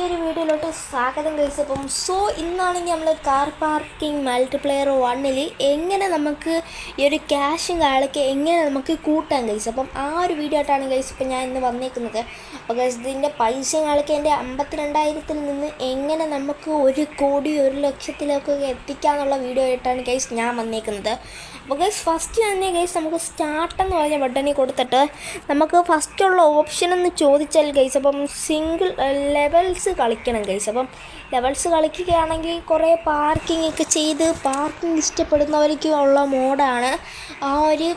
പുതിയൊരു വീഡിയോയിലോട്ട് സ്വാഗതം കഴിച്ചപ്പം സോ ഇന്നാണെങ്കിൽ നമ്മൾ കാർ പാർക്കിംഗ് മൾട്ടിപ്ലെയർ വണ്ണിൽ എങ്ങനെ നമുക്ക് ഈ ഒരു ക്യാഷും കാളൊക്കെ എങ്ങനെ നമുക്ക് കൂട്ടാൻ കഴിച്ചു അപ്പം ആ ഒരു വീഡിയോ ആയിട്ടാണ് കഴിച്ചപ്പോൾ ഞാൻ ഇന്ന് വന്നേക്കുന്നത്. അപ്പോൾ ഇതിന്റെ പൈസയും കാളൊക്കെ എന്റെ അമ്പത്തിരണ്ടായിരത്തിൽ നിന്ന് എങ്ങനെ നമുക്ക് ഒരു കോടി ഒരു ലക്ഷത്തിലേക്കൊക്കെ എത്തിക്കാമെന്നുള്ള വീഡിയോ ആയിട്ടാണ് കേസ് ഞാൻ വന്നേക്കുന്നത്. അപ്പോൾ ഗൈസ് ഫസ്റ്റ് തന്നെ ഗൈസ് നമുക്ക് സ്റ്റാർട്ട് എന്ന് പറഞ്ഞ ബട്ടണിൽ കൊടുത്തിട്ട് നമുക്ക് ഫസ്റ്റുള്ള ഓപ്ഷൻ എന്ന് ചോദിച്ചാൽ ഗൈസ് അപ്പം സിംഗിൾ ലെവൽസ് കളിക്കണം ഗൈസ് അപ്പം ലെവൽസ് കളിക്കുകയാണെങ്കിൽ കുറേ പാർക്കിംഗ് ഒക്കെ ചെയ്ത് പാർക്കിംഗ് ഇഷ്ടപ്പെടുന്നവർക്ക് ഉള്ള മോഡാണ് ആ ഒരു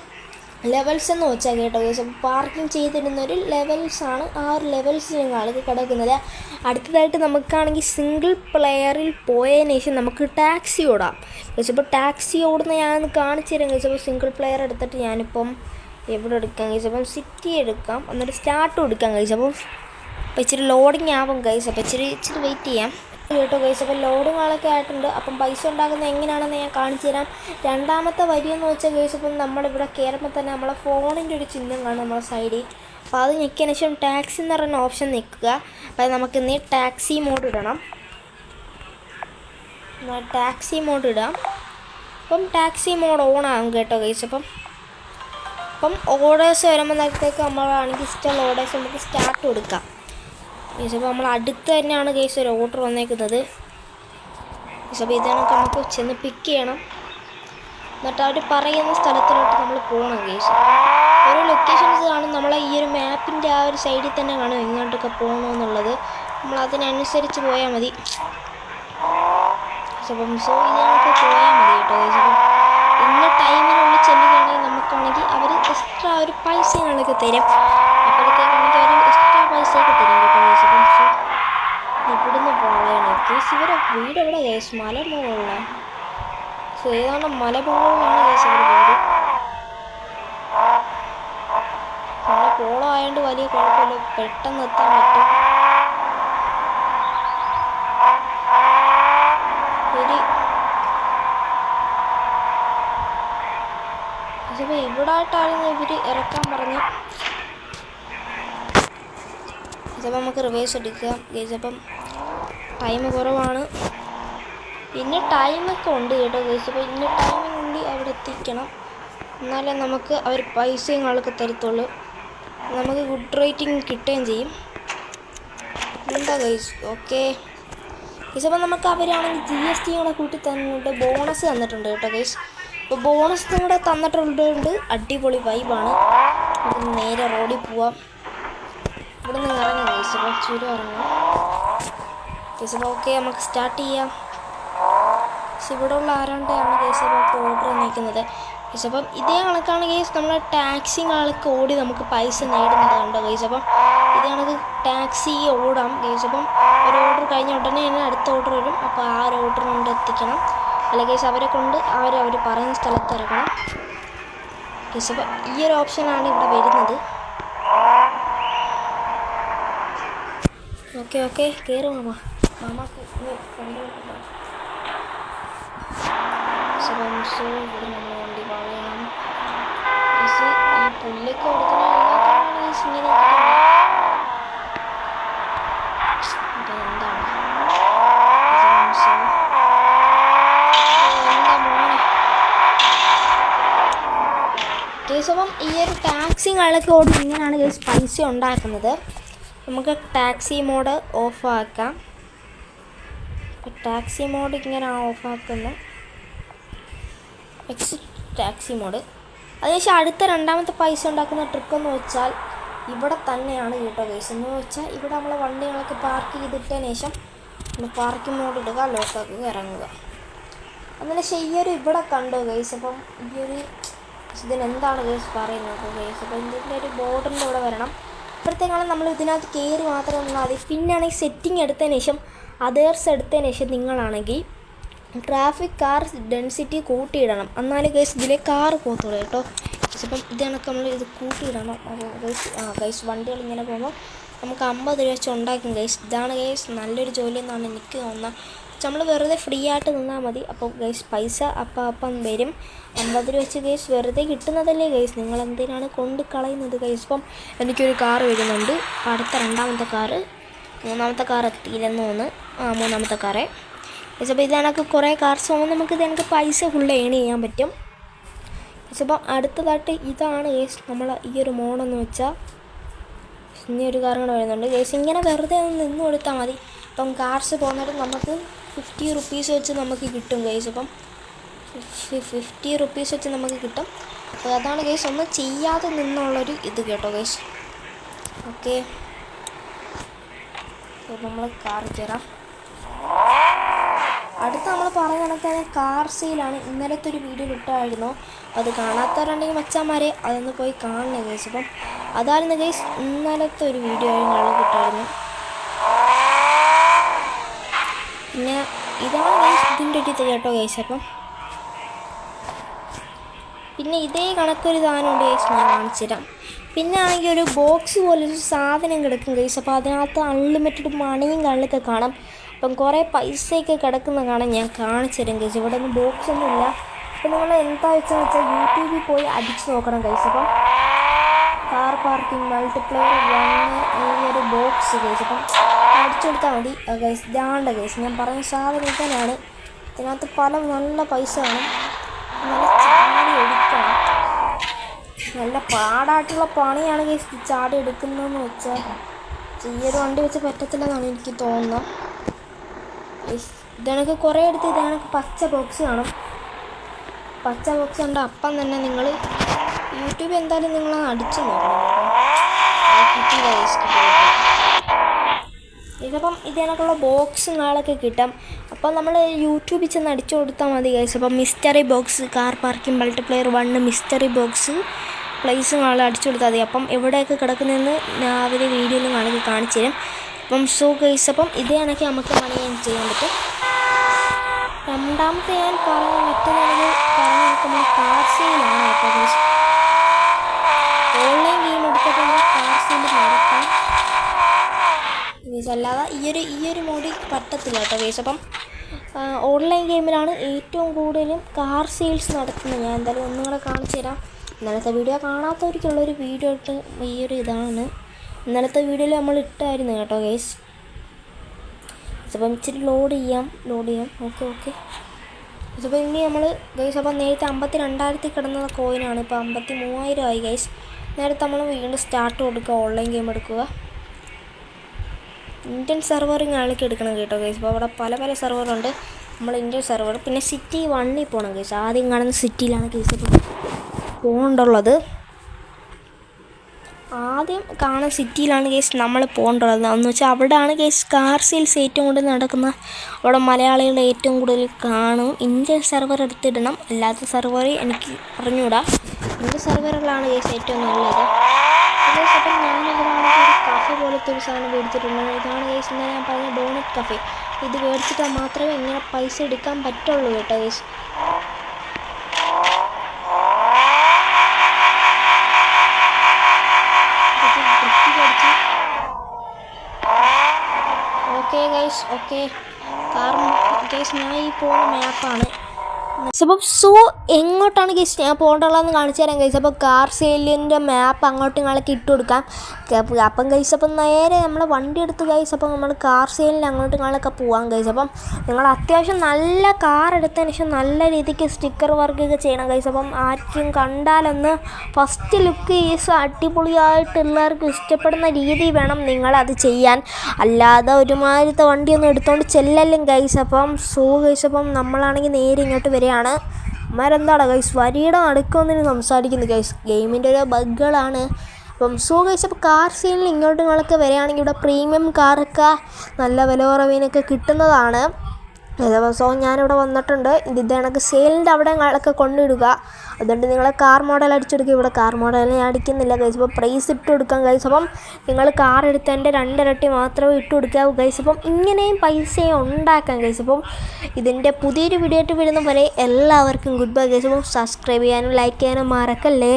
ലെവൽസ് എന്ന് വെച്ചാൽ കേട്ടോ ഗൈസ് പാർക്കിംഗ് ചെയ്തിരുന്ന ഒരു ലെവൽസാണ് ആ ഒരു ലെവൽസ് ആൾക്ക് കിടക്കുന്നത്. അടുത്തതായിട്ട് നമുക്കാണെങ്കിൽ സിംഗിൾ പ്ലെയറിൽ പോയതിന് ശേഷം നമുക്ക് ടാക്സി ഓടാം. ഗൈസ് അപ്പോൾ ടാക്സി ഓടുന്ന ഞാൻ കാണിച്ചു തരാം ഗൈസ് അപ്പോൾ സിംഗിൾ പ്ലെയർ എടുത്തിട്ട് ഞാനിപ്പം എവിടെ എടുക്കാം അപ്പം സിറ്റി എടുക്കാം. എന്നിട്ട് സ്റ്റാർട്ട് എടുക്കാം അപ്പം അപ്പോൾ ഇച്ചിരി ലോഡിങ് ആവും ഗൈസ് അപ്പോൾ ഇച്ചിരി ഇച്ചിരി വെയിറ്റ് ചെയ്യാം. കേട്ടോ ഗൈസ് അപ്പോൾ ലോഡിങ് ആളൊക്കെ ആയിട്ടുണ്ട്. അപ്പം പൈസ ഉണ്ടാക്കുന്നത് എങ്ങനെയാണെന്ന് ഞാൻ കാണിച്ചു തരാം. രണ്ടാമത്തെ വരിയെന്ന് വെച്ചാൽ ഗൈസ് ഇപ്പം നമ്മളിവിടെ കയറുമ്പോൾ തന്നെ നമ്മളെ ഫോണിന്റെ ഒരു ചിഹ്നം കാണും നമ്മളെ സൈഡിൽ അപ്പോൾ അത് ഞെക്കിയതിന് ശേഷം ടാക്സി എന്ന് പറയുന്ന ഓപ്ഷൻ നിൽക്കുക അപ്പോൾ നമുക്ക് ഇന്ന് ടാക്സി മോഡ് ഇടണം. ടാക്സി മോഡ് ഇടാം. അപ്പം ടാക്സി മോഡ് ഓൺ ആകും കേട്ടോ ഗൈസ് അപ്പം അപ്പം ഓർഡേഴ്സ് നേരത്തേക്ക് നമ്മളാണെങ്കിൽ ഇഷ്ടമുള്ള ഓർഡേഴ്സ് നമുക്ക് സ്റ്റാർട്ട് കൊടുക്കാം. ഗൈസ് അപ്പോൾ നമ്മൾ അടുത്ത് തന്നെയാണ് ഗൈസ് ഒരു ഓർഡർ വന്നേക്കുന്നത്. ഗൈസ് അപ്പോൾ ഇതാണെങ്കിൽ നമുക്ക് ചെന്ന് പിക്ക് ചെയ്യണം. എന്നിട്ട് അവർ പറയുന്ന സ്ഥലത്തിലോട്ട് നമ്മൾ പോകണം ഗൈസ് ഓരോ ലൊക്കേഷൻസ് കാണും. നമ്മളെ ഈ ഒരു മാപ്പിന്റെ ആ ഒരു സൈഡിൽ തന്നെ കാണും എങ്ങോട്ടൊക്കെ പോകണമെന്നുള്ളത്. നമ്മൾ അതിനനുസരിച്ച് പോയാൽ മതി. അപ്പം സോ ഇതിനൊക്കെ പോയാൽ മതി കേട്ടോ അപ്പം ഇന്ന ടൈമിനുള്ളിൽ ചെല്ലുകയാണെങ്കിൽ നമുക്കാണെങ്കിൽ അവർ എക്സ്ട്രാ ഒരു പൈസ ഞങ്ങൾക്ക് തരും. അപ്പോഴത്തേക്കാണെങ്കിൽ അവർ പൈസയൊക്കെ തരും കേട്ടോ. ഗൈസ് അപ്പം സോ ഇവിടുന്ന് പോകണം കേസ് ഇവരെ വീട് എവിടെ കേസ് മല മുകളിലാണ് സോ ഏതാണ് മല മുകളിലാണ് കേസ് ഇവരുടെ വീട്. നമ്മളെ കോളം ആയതുകൊണ്ട് വലിയ കുഴപ്പമില്ല. പെട്ടെന്ന് എത്താൻ പറ്റും. ഇവിടെ ആയിട്ടായിരുന്നു ഇറക്കാൻ പറഞ്ഞു ഇതിപ്പോൾ നമുക്ക് റിവേഴ്സ് എടുക്കാം ഗേസപ്പം ടൈം കുറവാണ്. പിന്നെ ടൈമൊക്കെ ഉണ്ട് കേട്ടോ ഗേസ് അപ്പോൾ ഇന്ന ടൈമിനുള്ളിൽ അവിടെ എത്തിക്കണം. എന്നാലേ നമുക്ക് അവർ പൈസയും ആളൊക്കെ തരത്തുള്ളൂ. നമുക്ക് ഗുഡ് റേറ്റിംഗ് കിട്ടുകയും ചെയ്യും. എന്താ ഗൈസ്? ഓക്കെ ഗൈസ് അപ്പം നമുക്ക് അവരാണെങ്കിൽ ജി എസ് ടി കൂടെ കൂട്ടി തന്നിട്ട് ബോണസ് തന്നിട്ടുണ്ട് കേട്ടോ ഗൈസ്. അപ്പോൾ ബോണസ് കൂടെ തന്നിട്ടുണ്ട്. അടിപൊളി വൈബാണ് നേരെ റോഡിൽ പോവാം. ഇവിടെ നിന്ന് ഇറങ്ങാം അപ്പോൾ ചുരം ഇറങ്ങാം. അപ്പോൾ ഓക്കെ നമുക്ക് സ്റ്റാർട്ട് ചെയ്യാം. ഇവിടെ ഉള്ള ആരാണ്ടാണ് ഗൈസ് നമുക്ക് ഓർഡർ നിൽക്കുന്നത്? ഗൈസ് അപ്പം ഇതേ കണക്കാണ് കേസ് നമ്മളെ ടാക്സി ആൾക്ക് ഓടി നമുക്ക് പൈസ നേടുന്നത് കണ്ടോ ഗൈസ് അപ്പം ഇതേ കണക്ക് ടാക്സി ഓടാം. ഗൈസ് അപ്പം ഒരു ഓർഡർ കഴിഞ്ഞ ഉടനെ തന്നെ അടുത്ത ഓർഡർ വരും. അപ്പോൾ ആ ഒരു ഓർഡർ കൊണ്ട് എത്തിക്കണം. അല്ല ഗൈസ് അവരെ കൊണ്ട് അവർ അവർ പറയുന്ന സ്ഥലത്ത് ഇറക്കണം കേസ് അപ്പം ഈ ഒരു ഓപ്ഷനാണ് ഇവിടെ വരുന്നത്. Okay okay. കയറി മാമ. മാമാക്ക് ഇവിടെ നമ്മൾ വണ്ടി വളയണം ഈ പുല്ലൊക്കെ മോനെ? ഗൈസ് അപ്പം ഈ ഒരു ടാക്സി കളൊക്കെ ഓടി ഇങ്ങനെയാണ് ഗൈസ് പൈസ ഉണ്ടാക്കുന്നത്. നമുക്ക് ടാക്സി മോഡ് ഓഫാക്കാം. ടാക്സി മോഡ് ഇങ്ങനെ ഓഫ് ആക്കുന്നത് എക്സിറ്റ് ടാക്സി മോഡ്. അതിനുശേഷം അടുത്ത രണ്ടാമത്തെ പൈസ ഉണ്ടാക്കുന്ന ട്രിക്ക് എന്ന് വെച്ചാൽ ഇവിടെ തന്നെയാണ് കേട്ടോ പൈസ എന്ന് വെച്ചാൽ ഇവിടെ നമ്മൾ വണ്ടികളൊക്കെ പാർക്ക് ചെയ്തിട്ടതിന് ശേഷം നമ്മൾ പാർക്കിംഗ് മോഡ് ഇടുക ലോക്കാക്കുക ഇറങ്ങുക. അതിനുശേഷം ഈ ഒരു ഇവിടെ കണ്ടു കേസ് അപ്പം ഈ ഒരു ഇതിനെന്താണ് കേസ് പറയുന്നത് കേസ് അപ്പം ഇതിന്റെ ഒരു ബോർഡിന്റെ ഇവിടെ വരണം. അപ്പോഴത്തേക്കാണ് നമ്മൾ ഇതിനകത്ത് കയറി മാത്രം നിന്നാൽ മതി. പിന്നാണെങ്കിൽ സെറ്റിംഗ് എടുത്തതിന് ശേഷം അതേഴ്സ് എടുത്തതിന് ശേഷം നിങ്ങളാണെങ്കിൽ ട്രാഫിക് കാർ ഡെൻസിറ്റി കൂട്ടിയിടണം. എന്നാലും കേസ് ഇതിലെ കാർ പോകത്തുള്ളൂ കേട്ടോ. അപ്പം ഇത് കണക്ക് നമ്മൾ ഇത് കൂട്ടിയിടണം. അപ്പോൾ ഗൈസ് ആ ഗൈസ് വണ്ടികൾ ഇങ്ങനെ പോകുമ്പോൾ നമുക്ക് അമ്പത് രൂപ വെച്ച് ഉണ്ടാക്കും ഗൈസ് ഇതാണ് ഗൈസ് നല്ലൊരു ജോലി എന്നാണ് എനിക്ക് തോന്നുന്നത്. നമ്മൾ വെറുതെ ഫ്രീ ആയിട്ട് നിന്നാൽ മതി. അപ്പോൾ ഗൈസ് പൈസ അപ്പം അപ്പം വരും. അമ്പത് രൂപ വെച്ച് ഗൈസ് വെറുതെ കിട്ടുന്നതല്ലേ ഗൈസ് നിങ്ങൾ എന്തിനാണ് കൊണ്ട് കളയുന്നത് ഗൈസ് ഇപ്പം എനിക്കൊരു കാർ വരുന്നുണ്ട്. അടുത്ത രണ്ടാമത്തെ കാറ് മൂന്നാമത്തെ കാർ എത്തിയില്ലെന്ന് തോന്നുന്നു. ആ മൂന്നാമത്തെ കാറേ ഗൈസ് അപ്പോൾ ഇത് കുറേ കാർസ് പോകുമ്പോൾ നമുക്ക് ഇതെനിക്ക് പൈസ ഫുൾ ഏൺ ചെയ്യാൻ പറ്റും. ഗൈസ് അപ്പം അടുത്തതായിട്ട് ഇതാണ് ഗൈസ് നമ്മൾ ഈ ഒരു മോഡെന്ന് വെച്ചാൽ ഇനി ഒരു കാർ കൂടെ വരുന്നുണ്ട്. ഗൈസ് ഇങ്ങനെ വെറുതെ ഒന്ന് നിന്ന് കൊടുത്താൽ മതി. ഇപ്പം കാർസ് പോകുന്നിടത്ത് നമുക്ക് ഫിഫ്റ്റി റുപ്പീസ് വെച്ച് നമുക്ക് കിട്ടും ഗൈസ് അപ്പം ഫിഫ്റ്റി റുപ്പീസ് വെച്ച് നമുക്ക് കിട്ടും. അപ്പോൾ അതാണ് ഗൈസ് ഒന്നും ചെയ്യാതെ നിന്നുള്ളൊരു ഇത് കേട്ടോ ഗൈസ് ഓക്കെ നമ്മൾ കാർ കയറാം അടുത്ത നമ്മൾ പറഞ്ഞ കണക്ക് തന്നെ കാർ സെയിലാണ് ഇന്നലത്തെ ഒരു വീഡിയോ കിട്ടായിരുന്നു അത് കാണാത്തവരുണ്ടെങ്കിൽ മച്ചാന്മാരെ അതൊന്ന് പോയി കാണണേ ഗൈസ് അപ്പം അതായിരുന്നു ഗൈസ് ഇന്നലത്തെ ഒരു വീഡിയോ ആയിരുന്നു കിട്ടായിരുന്നു പിന്നെ ഇതാണ് ഒരു കേട്ടോ ഗൈസ് അപ്പം. പിന്നെ ഇതേ കണക്കൊരു സാധനമുണ്ട് ഗൈസ് ഞാൻ കാണിച്ചു തരാം. പിന്നെ ആണെങ്കിൽ ഒരു ബോക്സ് പോലെ ഒരു സാധനം കിടക്കും ഗൈസ് അപ്പോൾ അതിനകത്ത് അൺലിമിറ്റഡ് മണിയും കള്ളൊക്കെ കാണാം. അപ്പം കുറേ പൈസയൊക്കെ കിടക്കുന്ന കാണാൻ ഞാൻ കാണിച്ചു തരാം ഇവിടെ ഒന്നും ബോക്സ് ഒന്നും ഇല്ല. അപ്പം നിങ്ങൾ എന്താ വെച്ചാൽ വെച്ചാൽ യൂട്യൂബിൽ പോയി അടിച്ച് നോക്കണം ഗൈസ് അപ്പം കാർ പാർക്കിംഗ് മൾട്ടിപ്ലയർ വൺ ഈ ഒരു ബോക്സ് ഗൈസ് അപ്പം അടിച്ചു കൊടുത്താൽ മതി. ഗൈസ് ഇതാണ്ട ഗൈസ് ഞാൻ പറഞ്ഞ സാധനം ഇതന്നെയാണ് ഇതിനകത്ത് പല നല്ല പൈസ കാണും നല്ല ചാടി എടുക്കണം. നല്ല പാടായിട്ടുള്ള പണിയാണ് ഈ ചാടി എടുക്കുന്നതെന്ന് വെച്ചാൽ ഒരു വണ്ടി വെച്ച് പറ്റത്തില്ലെന്നാണ് എനിക്ക് തോന്നുന്നത്. ഇതണക്ക് കുറേ എടുത്ത് ഇതണക്ക് പച്ച ബോക്സ് കാണും. പച്ച ബോക്സ് ഉണ്ട് അപ്പം തന്നെ നിങ്ങൾ യൂട്യൂബ് എന്തായാലും നിങ്ങൾ അടിച്ചു നോക്കണം കേട്ടോ. ആ, കിട്ടിയില്ല guys, കിട്ടിയില്ല. ഇതിപ്പം ബോക്സ് നാളൊക്കെ കിട്ടും. അപ്പം നമ്മൾ യൂട്യൂബിൽ ചെന്ന് അടിച്ചു കൊടുത്താൽ മതി ഗൈസ് അപ്പം mystery box car parking multiplayer one mystery box place നാളെ അടിച്ചു കൊടുത്താൽ മതി. അപ്പം എവിടെയൊക്കെ കിടക്കുന്നതെന്ന് അവർ വീഡിയോയിൽ നാളെ കാണിച്ചു തരും. അപ്പം സോ ഗൈസ് അപ്പം ഇതേ കണക്ക് നമുക്ക് മണി ചെയ്യാൻ പറ്റും. രണ്ടാമത്തെ ഞാൻ പറഞ്ഞ പറ്റുന്നത് പറഞ്ഞു നോക്കുമ്പോൾ കാർ സെയിലാണ് ഓൺലൈൻ ഗെയിം എടുത്തിട്ട് കാർ സെയിൽ നടത്താം. ഗേസ് അല്ലാതെ ഈ ഒരു ഈ ഒരു മോഡി പറ്റത്തില്ല കേട്ടോ ഗേസ് അപ്പം ഓൺലൈൻ ഗെയിമിലാണ് ഏറ്റവും കൂടുതലും കാർ സെയിൽസ് നടത്തുന്നത് ഞാൻ എന്തായാലും ഒന്നും കൂടെ കാണിച്ചു തരാം. ഇന്നലത്തെ വീഡിയോ കാണാത്തവർക്കുള്ളൊരു വീഡിയോ ഇട്ട് ഈ ഒരു ഇതാണ്. ഇന്നലത്തെ വീഡിയോയിൽ നമ്മൾ ഇട്ടായിരുന്നു കേട്ടോ ഗേസ് അപ്പം ഇച്ചിരി ലോഡ് ചെയ്യാം ലോഡ് ചെയ്യാം. ഓക്കെ ഓക്കെ ഇതിപ്പോൾ ഇനി നമ്മൾ ഗൈസ് അപ്പം നേരത്തെ അമ്പത്തി രണ്ടായിരത്തി കിടന്ന കോയിനാണ് ഇപ്പോൾ അമ്പത്തി മൂവായിരം ആയി ഗൈസ് നേരത്തെ നമ്മൾ വീണ്ടും സ്റ്റാർട്ട് കൊടുക്കുക ഓൺലൈൻ ഗെയിം എടുക്കുക. ഇന്ത്യൻ സെർവറിങ് ആൾക്ക് എടുക്കണം കേട്ടോ ഗൈസ് അപ്പോൾ അവിടെ പല പല സെർവറുണ്ട്. നമ്മൾ ഇന്ത്യൻ സെർവർ. പിന്നെ സിറ്റി വണ്ണിൽ പോകണം ഗൈസ് ആദ്യം കാണുന്ന സിറ്റിയിലാണ് കേസ് പോകേണ്ടുള്ളത് ആദ്യം കാണുന്ന സിറ്റിയിലാണ് കേസ് നമ്മൾ പോകേണ്ടുള്ളത് എന്ന് വെച്ചാൽ അവിടെയാണ് കേസ് കാർ സെയിൽസ് ഏറ്റവും കൂടുതൽ നടക്കുന്ന അവിടെ മലയാളികൾ ഏറ്റവും കൂടുതൽ കാണും. ഇന്ത്യൻ സെർവർ എടുത്തിടണം. അല്ലാത്ത സെർവർ എനിക്ക് അറിഞ്ഞൂടാ. ഇന്ത്യൻ സെർവറിലാണ് കേസ് ഏറ്റവും നല്ലത്. ഒരു കഫേ പോലത്തെ ഒരു സാധനം മേടിച്ചിട്ടുണ്ട് ഇതാണ് കേസ് ഇന്നലെ ഞാൻ പറഞ്ഞ ഡോണറ്റ് കഫേ ഇത് മേടിച്ചിട്ടാൽ മാത്രമേ ഇങ്ങനെ പൈസ എടുക്കാൻ പറ്റുള്ളൂ കേട്ടോ കേസ് ഓക്കെ ഗൈസ് ഓക്കെ കാരണം ഗൈസ് ഞാൻ ഈ പോകുന്ന മാപ്പാണ് അപ്പം സോ എങ്ങോട്ടാണ് ഗൈസ് ഞാൻ പോകേണ്ടതെന്ന് കാണിച്ചു തരാം ഗൈസ് അപ്പോൾ കാർ സെയിലിന്റെ മാപ്പ് അങ്ങോട്ട് ഇങ്ങോട്ടൊക്കെ ഇട്ട് കൊടുക്കാം. അപ്പം ഗൈസ് അപ്പം നേരെ നമ്മൾ വണ്ടി എടുത്ത് ഗൈസ് അപ്പം നമ്മൾ കാർ സെയിലിൽ അങ്ങോട്ട് ഇങ്ങോട്ടൊക്കെ പോകാം ഗൈസ് അപ്പം നിങ്ങൾ അത്യാവശ്യം നല്ല കാർ എടുത്തതിന് ശേഷം നല്ല രീതിക്ക് സ്റ്റിക്കർ വർക്കൊക്കെ ചെയ്യണം ഗൈസ് അപ്പം ആർക്കും കണ്ടാലൊന്ന് ഫസ്റ്റ് ലുക്ക് ഈസ് അടിപൊളിയായിട്ട് എല്ലാവർക്കും ഇഷ്ടപ്പെടുന്ന രീതി വേണം നിങ്ങളത് ചെയ്യാൻ. അല്ലാതെ ഒരുമാതിരത്തെ വണ്ടിയൊന്നും എടുത്തുകൊണ്ട് ചെല്ലല്ലേ ഗൈസ് അപ്പം സോ ഗൈസ് അപ്പം നമ്മളാണെങ്കിൽ നേരെ ഇങ്ങോട്ട് വരികയാണ് മരന്താണ് ഗൈസ് വരിയുടെ അടുക്കൊന്നിന് സംസാരിക്കുന്നു ഗൈസ് ഗെയിമിന്റെ ഒരു ബഗ്ഗുകളാണ് അപ്പം സോ ഗൈസ് അപ്പോൾ കാർ സീനിൽ ഇങ്ങോട്ടും ഇങ്ങോട്ടൊക്കെ വരികയാണെങ്കിൽ ഇവിടെ പ്രീമിയം കാറൊക്കെ നല്ല വില കുറവിനൊക്കെ കിട്ടുന്നതാണ്. സോ ഞാനിവിടെ വന്നിട്ടുണ്ട്. ഇത് കണക്ക് സെയിലിന്റെ അവിടെ നിങ്ങളൊക്കെ കൊണ്ടിടുക അതുകൊണ്ട് നിങ്ങൾ കാർ മോഡൽ അടിച്ചെടുക്കുക. ഇവിടെ കാർ മോഡൽ ഞാൻ അടിക്കുന്നില്ല കൈസ് അപ്പോൾ പ്രൈസ് ഇട്ട് കൊടുക്കാം കൈസ് അപ്പം നിങ്ങൾ കാർ എടുത്തതിന്റെ രണ്ടിരട്ടി മാത്രമേ ഇട്ട് കൊടുക്കാവൂ കൈസ് അപ്പം ഇങ്ങനെയും പൈസയും ഉണ്ടാക്കാം കൈസ് അപ്പം ഇതിന്റെ പുതിയൊരു വീഡിയോ ആയിട്ട് വരുന്ന പോലെ എല്ലാവർക്കും ഗുഡ് ബൈ കൈസ് അപ്പം സബ്സ്ക്രൈബ് ചെയ്യാനും ലൈക്ക് ചെയ്യാനും മറക്കല്ലേ?